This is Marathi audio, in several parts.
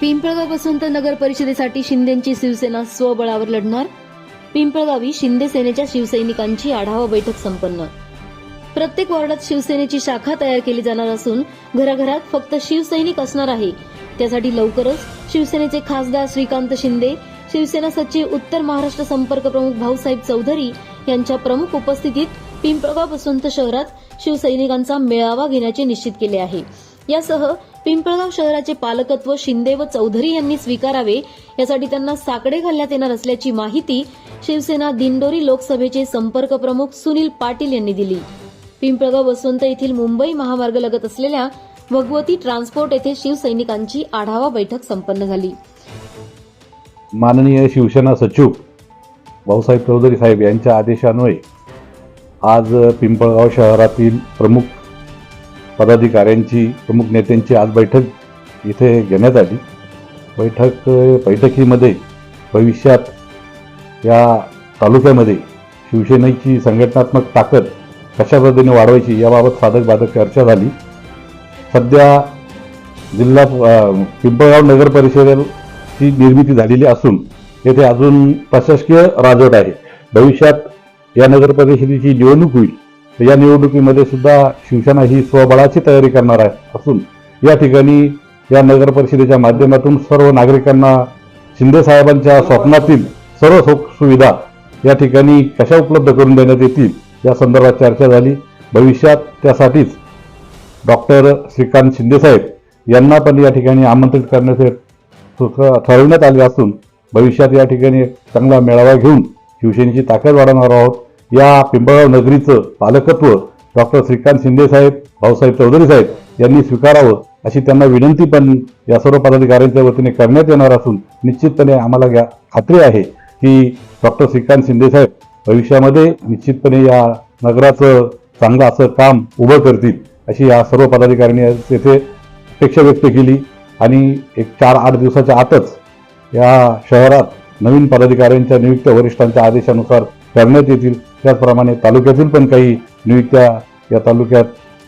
पिंपळगाव वसंत नगर परिषदेसाठी शिंदेची शिवसेना स्वबळावर लढणार. पिंपळगावी शिंदे सेनेच्या शिवसैनिकांची आढावा बैठक संपन्न. प्रत्येक वॉर्डात शिवसेनेची शाखा तयार केली जाणार असून घराघरात फक्त शिवसैनिक असणार आहे. त्यासाठी लवकरच शिवसेनेचे खासदार श्रीकांत शिंदे शिवसेना सचिव उत्तर महाराष्ट्र संपर्क प्रमुख भाऊसाहेब चौधरी यांच्या प्रमुख उपस्थितीत पिंपळगाव वसंत शहरात शिवसैनिकांचा मेळावा घेण्याचे निश्चित केले आहे. यासह पिंपळगाव शहराचे पालकत्व शिंदे व चौधरी यांनी स्वीकारावे यासाठी त्यांना साकडे घालण्यात येणार असल्याची माहिती शिवसेना दिंडोरी लोकसभेचे संपर्क प्रमुख सुनील पाटील यांनी दिली. पिंपळगाव वसवंत येथील मुंबई महामार्ग लगत असलेल्या भगवती ट्रान्सपोर्ट येथे शिवसैनिकांची आढावा बैठक संपन्न झाली. माननीय शिवसेना सचिव भाऊसाहेब चौधरी साहेब यांच्या आदेशान्वये आज पिंपळगाव शहरातील प्रमुख पदाधिकाऱ्यांची प्रमुख नेत्यांची आज बैठक इथे घेण्यात आली. बैठक बैठकीमध्ये भविष्यात या तालुक्यामध्ये शिवसेनेची संघटनात्मक ताकद कशा पद्धतीने वाढवायची याबाबत साधक बाधक चर्चा झाली. सध्या जिल्हा पिंपळगाव नगर परिषदेची निर्मिती झालेली असून येथे अजून प्रशासकीय राजवट आहे. भविष्यात या नगर परिषदेची निवडणूक होईल. तर या निवडणुकीमध्ये सुद्धा शिवसेना ही स्वबळाची तयारी करणार आहे. असून या ठिकाणी या नगर परिषदेच्या माध्यमातून सर्व नागरिकांना शिंदे साहेबांच्या स्वप्नातील सर्व सुख सुविधा या ठिकाणी कशा उपलब्ध करून देण्यात येतील या संदर्भात चर्चा झाली. भविष्यात त्यासाठीच डॉक्टर श्रीकांत शिंदेसाहेब यांना पण या ठिकाणी आमंत्रित करण्याचे ठरवण्यात आले असून भविष्यात या ठिकाणी एक चांगला मेळावा घेऊन शिवसेनेची ताकद वाढवणार आहोत. या पिंपळगाव नगरीचं पालकत्व डॉक्टर श्रीकांत शिंदेसाहेब भाऊसाहेब चौधरी साहेब यांनी स्वीकारावं अशी त्यांना विनंती पण या सर्व पदाधिकाऱ्यांच्या वतीने करण्यात येणार असून निश्चितपणे आम्हाला खात्री आहे की डॉक्टर श्रीकांत शिंदेसाहेब भविष्यामध्ये निश्चितपणे या नगराचं चांगलं असं काम उभं करतील अशी या सर्व पदाधिकाऱ्यांनी तेथे येथे अपेक्षा व्यक्त केली आणि एक चार आठ दिवसाच्या आतच या शहरात नवीन पदाधिकाऱ्यांच्या नियुक्त वरिष्ठांच्या आदेशानुसार करण्यात येतील. त्याचप्रमाणे तालुक्यातील पण काही नियुक्त्या या तालुक्यात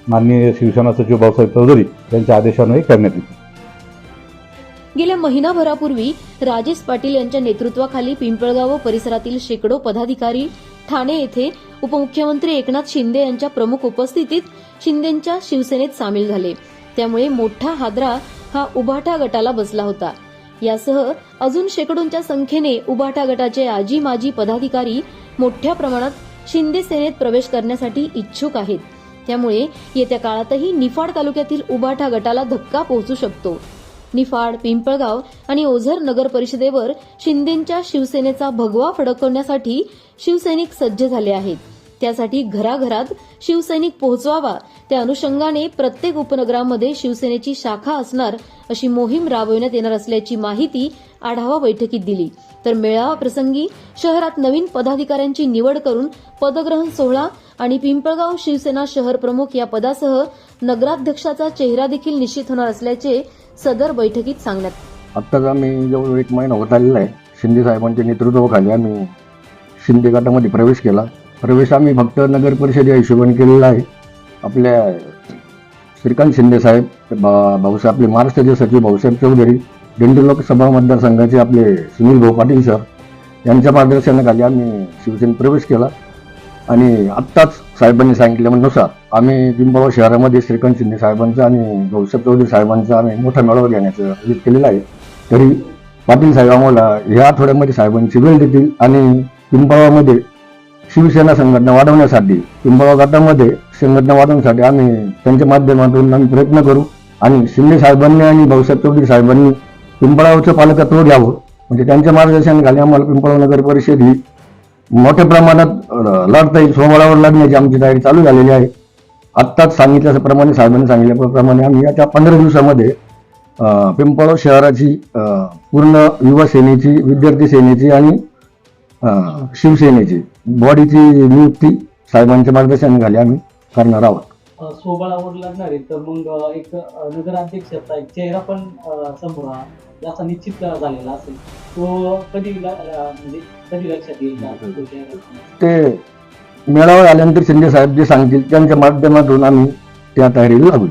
माननीय शिवसेना सचिव भाऊसाहेब चौधरी यांच्या आदेशान्वये करण्यात येतील. गेल्या महिनाभरापूर्वी राजेश पाटील यांच्या नेतृत्वाखाली पिंपळगाव व परिसरातील शेकडो पदाधिकारी ठाणे येथे उपमुख्यमंत्री एकनाथ शिंदे यांच्या प्रमुख उपस्थितीत शिंदेच्या शिवसेनेत सामील झाले. त्यामुळे मोठा हादरा हा उभाटा गटाला बसला होता. यासह अजून शेकडोंच्या संख्येने उभाटा गटाचे आजी माजी पदाधिकारी मोठ्या प्रमाणात शिंदे सेनेत प्रवेश करण्यासाठी इच्छुक आहेत. त्यामुळे येत्या काळातही निफाड तालुक्यातील उभाटा गटाला धक्का पोहोचू शकतो. निफाड पिंपळगाव आणि ओझर नगर परिषदेवर शिंदेच्या शिवसेनेचा भगवा फडकवण्यासाठी शिवसैनिक सज्ज झाले आहेत. त्यासाठी घराघरात शिवसैनिक पोहोचवावा त्या अनुषंगाने प्रत्येक उपनगरामध्ये शिवसेनेची शाखा असणार अशी मोहीम राबविण्यात येणार असल्याची माहिती आढावा बैठकीत दिली. तर मेळावा प्रसंगी शहरात नवीन पदाधिकाऱ्यांची निवड करून पदग्रहण सोहळा आणि पिंपळगाव शिवसेना शहर प्रमुख या पदासह नगराध्यक्षाचा चेहरा देखील निश्चित होणार असल्याचे सदर बैठकीत सांगण्यात आत्ताच आम्ही जवळ एक महिना होत आलेला आहे. शिंदे साहेबांच्या नेतृत्वाखाली आम्ही शिंदे गटामध्ये प्रवेश केला. प्रवेश आम्ही फक्त नगर परिषद या हिशोबाने केलेला आहे. आपल्या श्रीकांत शिंदे साहेब भाऊसाहेब आपले महाराष्ट्राचे सचिव भाऊसाहेब चौधरी दिंडी लोकसभा मतदारसंघाचे आपले सुनील भाऊ पाटील सर यांच्या मार्गदर्शनाखाली आम्ही शिवसेनेत प्रवेश केला. आणि आत्ताच साहेबांनी सांगितल्यानुसार आम्ही पिंपळगाव शहरामध्ये श्रीकांत शिंदे साहेबांचा आणि भाऊसाहेब चौधरी साहेबांचा आम्ही मोठा मेळावा घेण्याचं आयोजित केलेला आहे. तरी पाटील साहेब आम्हाला ह्या आठवड्यामध्ये साहेबांची वेळ देतील आणि पिंपळगावमध्ये शिवसेना संघटना वाढवण्यासाठी पिंपळगाव गटामध्ये संघटना वाढवण्यासाठी आम्ही त्यांच्या माध्यमातून आम्ही प्रयत्न करू आणि शिंदे साहेबांनी आणि भाऊसाहेब चौधरी साहेबांनी पिंपळावचं पालकत्व घ्यावं. म्हणजे त्यांच्या मार्गदर्शनाखाली आम्हाला पिंपळाव नगर परिषद ही मोठ्या प्रमाणात लढता येईल सोमवारावर लढण्याची आमची तयारी चालू झालेली आहे. आत्ताच सांगितल्याप्रमाणे साहेबांनी सांगितल्याप्रमाणे आम्ही या त्या पंधरा दिवसामध्ये पिंपळाव शहराची पूर्ण युवा सेनेची विद्यार्थी सेनेची आणि शिवसेनेची बॉडीची नियुक्ती साहेबांच्या मार्गदर्शनाखाली आम्ही करणार आहोत. अ, सोबळावर लागणार आहे तर मग एक नगराध्यक्षाचा एक चेहरा पण समोर हा याचा निश्चित झालेला असेल. तो कधी म्हणजे कधी लक्षात येईल तो चेहरा? ते मेळावा झाल्यानंतर शिंदे साहेब जे सांगतील त्यांच्या माध्यमातून आम्ही त्या तयारीला लागू.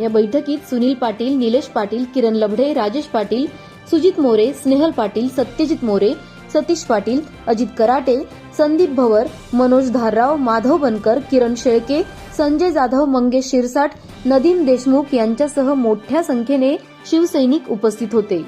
या बैठकीत सुनील पाटील निलेश पाटील किरण लभडे राजेश पाटील सुजित मोरे स्नेहल पाटील सत्यजित मोरे सतीश पाटील अजित कराटे संदीप भवर मनोज धारराव माधव बनकर किरण शेळके संजय जाधव मंगेश शिरसाट नदीम देशमुख यांच्यासह मोठ्या संख्येने शिवसैनिक उपस्थित होते.